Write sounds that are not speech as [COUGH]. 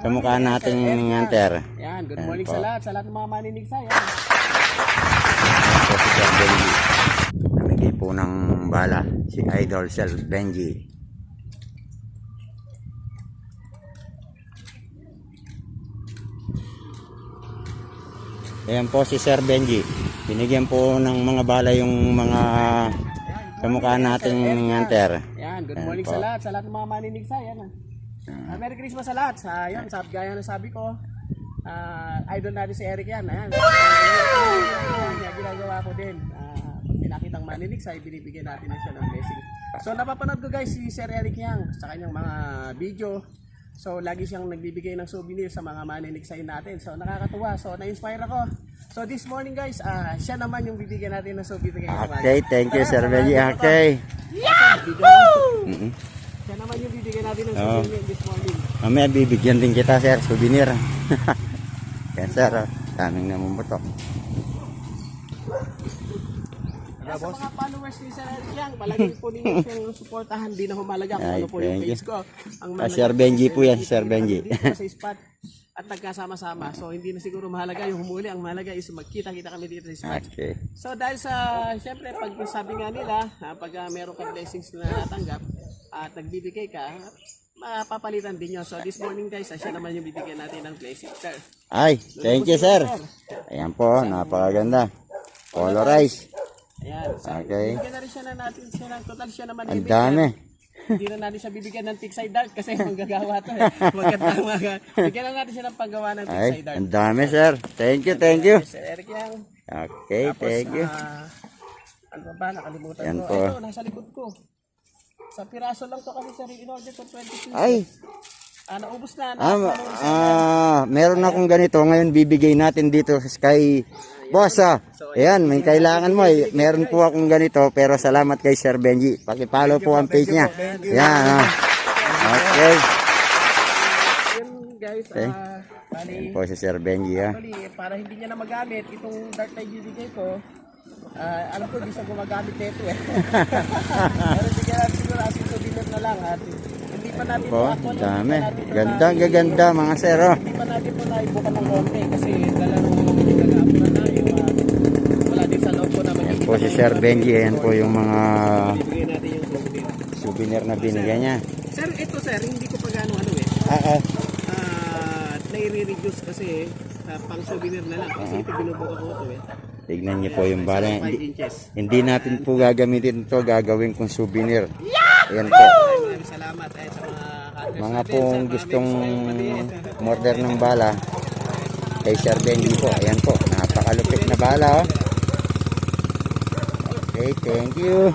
kamukha natin yung hunter. Yan, good morning sa lahat, sa lahat ng mga maninig sa yan. Ito si Sir Benji. Namigay po ng bala. Si Idol Sir Benji. Ayan po si Sir Benji. Binigyan po ng mga bala yung mga kamukha natin yung hunter. Yan, good morning sa lahat, sa lahat ng mga maninig sa yan. Ah, Merry Christmas sa lahat. Sa yan, sa gaya ng sabi ko, ah, idol natin si Eric yan. Ayan. Ayan, yan, ginagawa ko din. Ah, pag pinakitang maninig sa ibinibigyan natin na siya ng blessing. So napapanood ko guys si Sir Eric Yang sa kanyang mga video. So lagi siyang nagbibigay ng souvenir sa mga maninigsay natin. So nakakatuwa. So na-inspire ako. So this morning guys, ah, siya naman yung bibigyan natin ng souvenir. Okay, thank you Sir Benji. Okay. Siya naman yung bibigyan natin ng Oo. souvenir this morning. Mamaya bibigyan din kita sir, souvenir. [LAUGHS] Yan sir, oh. daming namumutok. Kaya sa mga followers ni Sir Yang, palagay po ninyo [LAUGHS] siyang suportahan. Di na humalaga kung ano po yung page ko. Ang Ah, Sir Benji po yan, Sir Benji. Sa [LAUGHS] spot at nagkasama-sama. So hindi na siguro mahalaga yung humuli. Ang mahalaga is magkita-kita kami dito sa spot. Okay. So dahil sa, siyempre, pag sabi nga nila, ah, pag ah, meron ka blessings na natanggap at nagbibigay ka, mapapalitan din yun. So this morning guys, ah, siya naman yung bibigyan natin ng blessing. Sir, Ay, thank you sir. Ayan po, napakaganda. Colorize. ayan. So, Okay. bibigyan na rin siya na natin siya ng total siya naman. Ang dami. Hindi na natin siya bibigyan ng tigside dart kasi manggagawa to eh. Magandang mga. Bigyan na natin siya ng paggawa ng Ay, tigside dart. ang dami sir. Thank you, thank you. Sir Eric Yang. Okay, Tapos, thank you. ah, ano pa ba? Nakalimutan Yan ko. po. Ito, nasa likod ko. Sa piraso lang to kasi sir, in order to 20 pieces. Ay, Ah, naubos na. ah, na ah, meron akong ganito. Ngayon bibigay natin dito kay Boss ah. Ayan, may kailangan mo. eh. Meron po akong ganito pero salamat kay Sir Benji. Paki-follow po ang page niya. Yan. ah. Okay. Guys, Okay. ah, bali, po si Sir Benji ah. Actually, para hindi niya na magamit itong dart na ibibigay ko, ah, alam ko di siya gumagamit nito eh. [LAUGHS] Pero bigyan natin siguro as souvenir na lang at hindi pa natin Po, hindi dami. Ganda, na- gaganda mga sir oh. Hindi pa natin po naibukan ng konti kasi dala nung nagagapo na tayo at wala din sa loob ko na Yan po si Sir Benji. Ayan po yung mga souvenir. na binigay niya. Sir, ito sir, hindi ko pa gano'ng ano eh. Ah, ah. Ah, nai-reduce kasi ah, pang souvenir na lang kasi ito binubuka ko ito eh. Tignan niyo po yung bala. 5 Hindi, hindi natin po gagamitin ito. Gagawin kong souvenir. Ayan po. Salamat eh, sa mga Mga pong sa gustong maliit. order ng bala. Kay Sir Benji po. Ayan po. Napakalupit na bala. Oh. Okay, thank you.